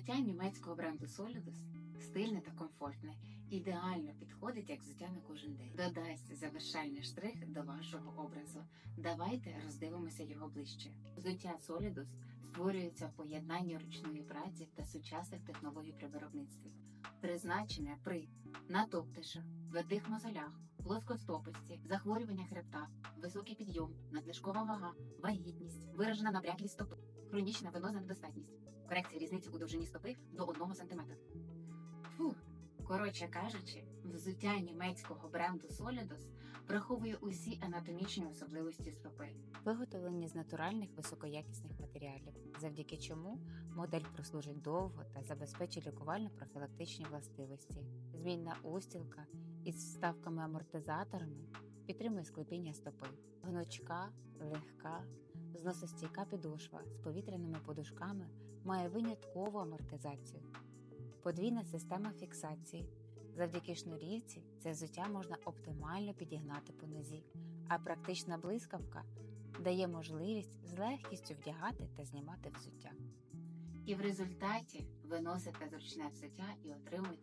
Взуття німецького бренду Solidus стильне та комфортне, ідеально підходить як взуття на кожен день. Додасть завершальний штрих до вашого образу. Давайте роздивимося його ближче. Взуття Solidus створюється в поєднанні ручної праці та сучасних технологій при виробництві, призначене при натоптишах, твердих мозолях, плоскостопості, захворювання хребта, високий підйом, надлишкова вага, вагітність, виражена набряклість стопи, хронічна венозна недостатність, корекція різниці у довжині стопи до 1 см. Фух. Коротше кажучи, взуття німецького бренду Solidus приховує усі анатомічні особливості стопи. Виготовлені з натуральних високоякісних матеріалів, завдяки чому модель прослужить довго та забезпечить лікувально-профілактичні властивості. Змінна устілка із вставками-амортизаторами підтримує склепіння стопи, гнучка, легка, зносостійка підошва з повітряними подушками має виняткову амортизацію. Подвійна система фіксації. Завдяки шнурівці це взуття можна оптимально підігнати по нозі, а практична блискавка дає можливість з легкістю вдягати та знімати взуття. І в результаті ви носите зручне взуття і отримуєте.